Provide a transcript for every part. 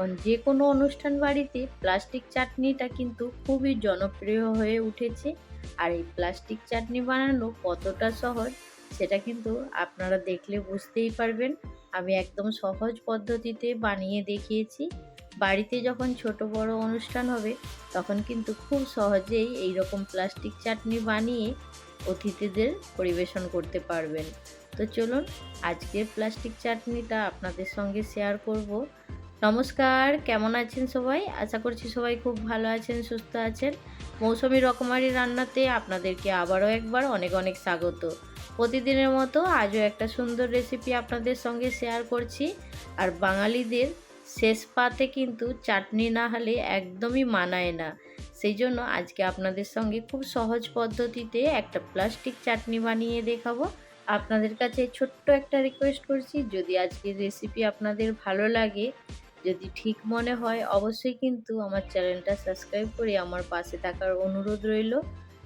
এখন যে কোনো অনুষ্ঠান বাড়িতে প্লাস্টিক চাটনিটা কিন্তু খুবই জনপ্রিয় হয়ে উঠেছে। আর এই প্লাস্টিক চাটনি বানানো কতটা সহজ সেটা কিন্তু আপনারা দেখলে বুঝতেই পারবেন। আমি একদম সহজ পদ্ধতিতে বানিয়ে দেখিয়েছি। বাড়িতে যখন ছোট বড় অনুষ্ঠান হবে তখন কিন্তু খুব সহজেই এই রকম প্লাস্টিক চাটনি বানিয়ে অতিথিদের পরিবেশন করতে পারবেন। তো চলুন আজকের প্লাস্টিক চাটনিটা আপনাদের সঙ্গে শেয়ার করব। নমস্কার, কেমন আছেন সবাই? আশা করছি সবাই খুব ভালো আছেন, সুস্থ আছেন। মৌসুমি রকমারি রান্নাতে আপনাদেরকে আবারও একবার অনেক অনেক স্বাগত। প্রতিদিনের মতো আজও একটা সুন্দর রেসিপি আপনাদের সঙ্গে শেয়ার করছি। আর বাঙালিদের শেষ পাতে কিন্তু চাটনি না হলে একদমই মানায় না। সেই জন্য আজকে আপনাদের সঙ্গে খুব সহজ পদ্ধতিতে একটা প্লাস্টিক চাটনি বানিয়ে দেখাবো। আপনাদের কাছে ছোট্ট একটা রিকোয়েস্ট করছি, যদি আজকের রেসিপি আপনাদের ভালো লাগে যদি ঠিক মনে হয়, অবশ্যই কিন্তু আমার চ্যানেলটা সাবস্ক্রাইব করে আমার পাশে থাকার অনুরোধ রইল।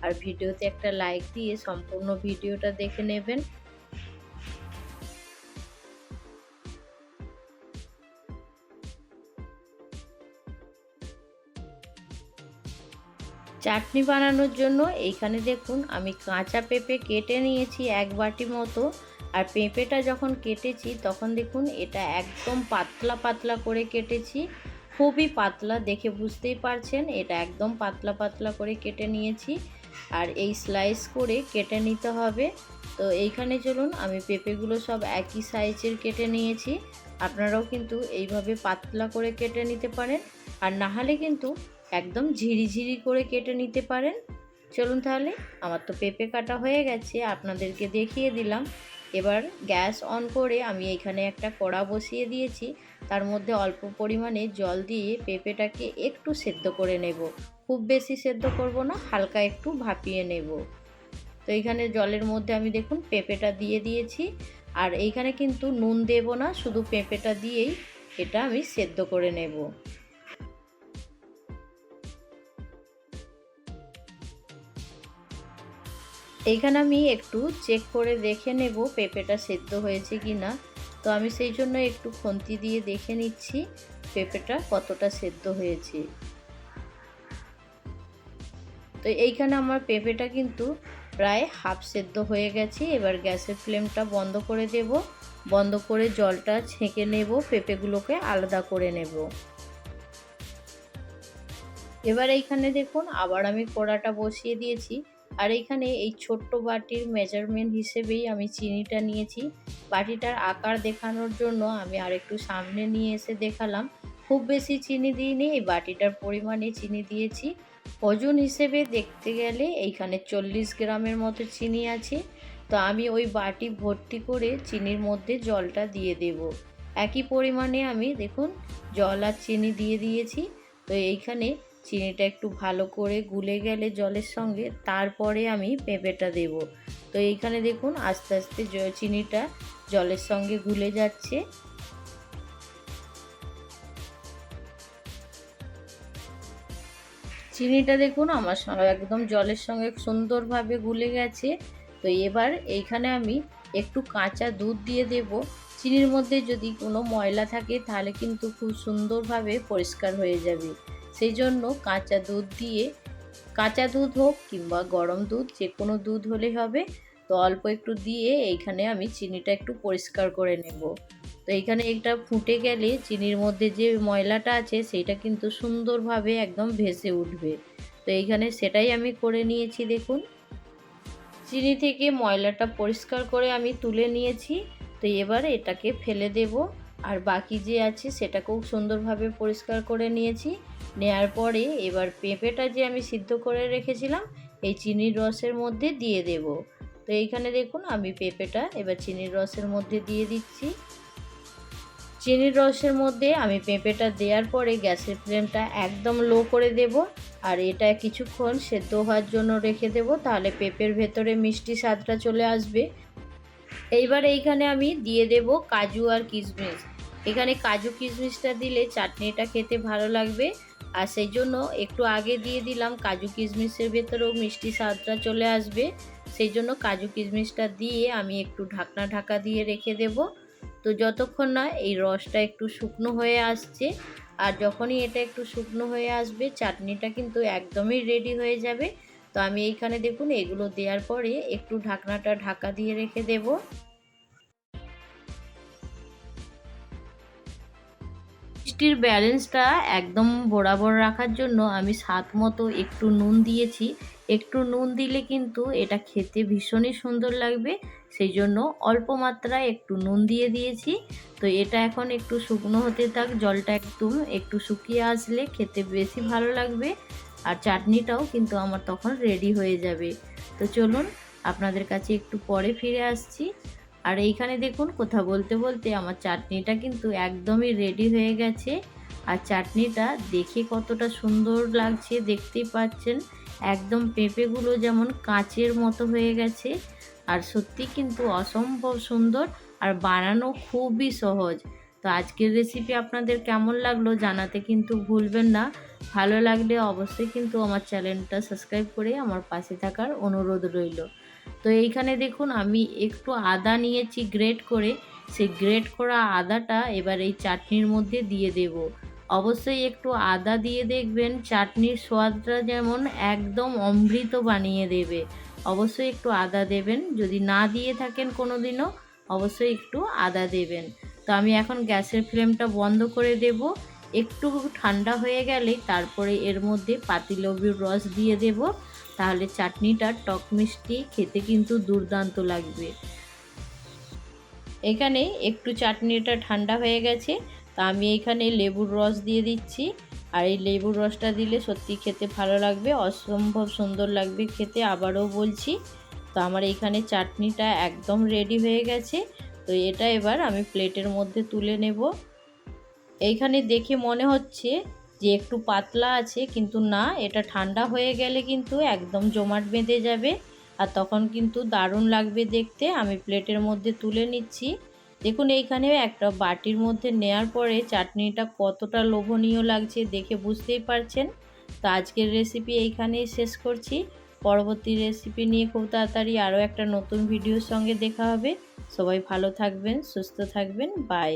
আর ভিডিওতে একটা লাইক দিয়ে সম্পূর্ণ ভিডিওটা দেখে নেবেন। চাটনি বানানোর জন্য এইখানে দেখুন, আমি কাঁচা পেঁপে কেটে নিয়েছি এক বাটি মতো। আর পেঁপেটা যখন কেটেছি, তখন দেখুন এটা একদম পাতলা পাতলা করে কেটেছি। খুবই পাতলা দেখে বুঝতেই পারছেন, এটা একদম পাতলা পাতলা করে কেটে নিয়েছি। আর এই স্লাইস করে কেটে নিতে হবে। তো এইখানে চলুন, আমি পেঁপেগুলো সব একই সাইজের কেটে নিয়েছি। আপনারাও কিন্তু এইভাবে পাতলা করে কেটে নিতে পারেন। আর না হলে কিন্তু একদম ঝিরিঝিরি করে কেটে নিতে পারেন। চলুন তাহলে, আমার তো পেঁপে কাটা হয়ে গেছে, আপনাদেরকে দেখিয়ে দিলাম। এবার গ্যাস অন করে আমি এখানে একটা কড়া বসিয়ে দিয়েছি। তার মধ্যে অল্প পরিমাণে জল দিয়ে পেঁপেটাকে একটু সেদ্ধ করে নেব। খুব বেশি সেদ্ধ করব না, হালকা একটু ভাপিয়ে নেব। তো এইখানে জলের মধ্যে আমি দেখুন পেঁপেটা দিয়ে দিয়েছি। আর এইখানে কিন্তু নুন দেব না, শুধু পেঁপেটা দিয়েই এটা আমি সেদ্ধ করে নেব। এইখানে আমি একটু চেক করে দেখে নেব পেঁপেটা সেদ্ধ হয়েছে কি না তো আমি সেই জন্য একটু খন্তি দিয়ে দেখে নিচ্ছি পেঁপেটা কতটা সেদ্ধ হয়েছে। তো এইখানে আমার পেঁপেটা কিন্তু প্রায় হাফ সেদ্ধ হয়ে গেছে। এবার গ্যাসের ফ্লেমটা বন্ধ করে দেব। বন্ধ করে জলটা ছেঁকে নেব, পেঁপেগুলোকে আলাদা করে নেব। এবার এইখানে দেখুন, আবার আমি কড়াটা বসিয়ে দিয়েছি। আর এখানে এই ছোট্ট বাটির মেজারমেন্ট হিসেবেই আমি চিনিটা নিয়েছি। বাটিটার আকার দেখানোর জন্য আমি আর একটু সামনে নিয়ে এসে দেখালাম। খুব বেশি চিনি দিইনি, এই বাটিটার পরিমাণে চিনি দিয়েছি। ওজন হিসেবে দেখতে গেলে এইখানে চল্লিশ গ্রামের মতো চিনি আছে। তো আমি ওই বাটি ভর্তি করে চিনির মধ্যে জলটা দিয়ে দেব। একই পরিমাণে আমি দেখুন জল আর চিনি দিয়ে দিয়েছি। তো এইখানে চিনিটা একটু ভালো করে গুলে গেলে জলের সঙ্গে তারপরে আমি পেঁপেটা দেব। তো এইখানে দেখুন আস্তে আস্তে চিনিটা জলের সঙ্গে গুলে যাচ্ছে। চিনিটা দেখুন আমার একদম জলের সঙ্গে সুন্দরভাবে গুলে গেছে। তো এবার এইখানে আমি একটু কাঁচা দুধ দিয়ে দেব। চিনির মধ্যে যদি কোনো ময়লা থাকে তাহলে কিন্তু খুব সুন্দরভাবে পরিষ্কার হয়ে যাবে। সেই জন্য কাঁচা দুধ দিয়ে, কাঁচা দুধ হোক কিংবা গরম দুধ, যে কোনো দুধ হলেই হবে, তো অল্প একটু দিয়ে এইখানে আমি চিনিটা একটু পরিষ্কার করে নেব। তো এইখানে এটা ফুটে গেলে চিনির মধ্যে যে ময়লাটা আছে, সেইটা কিন্তু সুন্দরভাবে একদম ভেসে উঠবে। তো এইখানে সেটাই আমি করে নিয়েছি, দেখুন। চিনি থেকে ময়লাটা পরিষ্কার করে আমি তুলে নিয়েছি। তো এবার এটাকে ফেলে দেব। আর বাকি যে আছে সেটাকেও সুন্দরভাবে পরিষ্কার করে নিয়েছি। নেয়ার পরে এবার পেঁপেটা যে আমি সিদ্ধ করে রেখেছিলাম, এই চিনির রসের মধ্যে দিয়ে দেব। তো এইখানে দেখুন আমি পেঁপেটা এবার চিনির রসের মধ্যে দিয়ে দিচ্ছি। চিনির রসের মধ্যে আমি পেঁপেটা দেওয়ার পরে গ্যাসের ফ্লেমটা একদম লো করে দেব। আর এটা কিছুক্ষণ সেদ্ধ হওয়ার জন্য রেখে দেব, তাহলে পেঁপের ভেতরে মিষ্টি স্বাদটা চলে আসবে। এইবার এইখানে আমি দিয়ে দেব কাজু আর কিশমিশ। এখানে কাজু কিশমিশটা দিলে চাটনিটা খেতে ভালো লাগবে। আর সেই জন্য একটু আগে দিয়ে দিলাম কাজু কিশমিশের ভেতরেও মিষ্টি স্বাদটা চলে আসবে। সেই জন্য কাজু কিশমিশটা দিয়ে আমি একটু ঢাকনা ঢাকা দিয়ে রেখে দেব। তো যতক্ষণ না এই রসটা একটু শুকনো হয়ে আসছে, আর যখনই এটা একটু শুকনো হয়ে আসবে, চাটনিটা কিন্তু একদমই রেডি হয়ে যাবে। তো আমি এইখানে দেখুন, এগুলো দেওয়ার পরে একটু ঢাকনাটা ঢাকা দিয়ে রেখে দেবো। মিষ্টির ব্যালেন্সটা একদম বরাবর রাখার জন্য আমি স্বাদ মতো একটু নুন দিয়েছি। একটু নুন দিলে কিন্তু এটা খেতে ভীষণই সুন্দর লাগবে। সেই জন্য অল্প মাত্রায় একটু নুন দিয়ে দিয়েছি। তো এটা এখন একটু শুকনো হতে থাক, জলটা একদম একটু শুকিয়ে আসলে খেতে বেশি ভালো লাগবে আর চাটনিটাও কিন্তু আমার তখন রেডি হয়ে যাবে। তো চলুন, আপনাদের কাছে একটু পরে ফিরে আসছি। আর এইখানে দেখুন, কথা বলতে বলতে আমার চাটনিটা কিন্তু একদমই রেডি হয়ে গেছে। আর চাটনিটা দেখে কতটা সুন্দর লাগছে, দেখতেই পাচ্ছেন। একদম পেঁপেগুলো যেমন কাঁচের মতো হয়ে গেছে। আর সত্যি কিন্তু অসম্ভব সুন্দর আর বানানো খুবই সহজ। তো আজকের রেসিপি আপনাদের কেমন লাগল জানাতে কিন্তু ভুলবেন না। ভালো লাগলে অবশ্যই কিন্তু আমার চ্যানেলটা সাবস্ক্রাইব করে আমার পাশে থাকার অনুরোধ রইল। তো এইখানে দেখুন আমি একটু আদা নিয়েছি গ্রেট করে। সেই গ্রেট করা আদাটা এবার এই চাটনির মধ্যে দিয়ে দেব। অবশ্যই একটু আদা দিয়ে দেখবেন, চাটনির স্বাদটা যেমন একদম অমৃত বানিয়ে দেবে। অবশ্যই একটু আদা দেবেন, যদি না দিয়ে থাকেন কোনো দিনও অবশ্যই একটু আদা দেবেন। তো আমি এখন গ্যাসের ফ্লেমটা বন্ধ করে দেব। একটু ঠান্ডা হয়ে গেলেই তারপরে এর মধ্যে পাতিলেবুর রস দিয়ে দেব। তাহলে চাটনিটা টক মিষ্টি খেতে কিন্তু দুর্দান্ত লাগবে। এখানে একটু চাটনিটা ঠান্ডা হয়ে গেছে, তা আমি এখানে লেবুর রস দিয়ে দিচ্ছি। আর এই লেবুর রসটা দিলে সত্যি খেতে ভালো লাগবে, অসম্ভব সুন্দর লাগবে খেতে আবারও বলছি। তো আমার এইখানে চাটনিটা একদম রেডি হয়ে গেছে, তো এটা এবার আমি প্লেটের মধ্যে তুলে নেব। এইখানে দেখে মনে হচ্ছে যে একটু পাতলা আছে, কিন্তু না, এটা ঠান্ডা হয়ে গেলে কিন্তু একদম জমাট বেঁধে যাবে। আর তখন কিন্তু দারুণ লাগবে দেখতে। আমি প্লেটের মধ্যে তুলে নিচ্ছি। দেখুন, এইখানে একটা বাটির মধ্যে নেয়ার পরে চাটনিটা কতটা লোভনীয় লাগছে দেখে বুঝতেই পারছেন। তো আজকের রেসিপি এইখানেই শেষ করছি। পরবর্তী রেসিপি নিয়ে খুব তাড়াতাড়ি আরও একটা নতুন ভিডিওর সঙ্গে দেখা হবে। সবাই ভালো থাকবেন, সুস্থ থাকবেন। বাই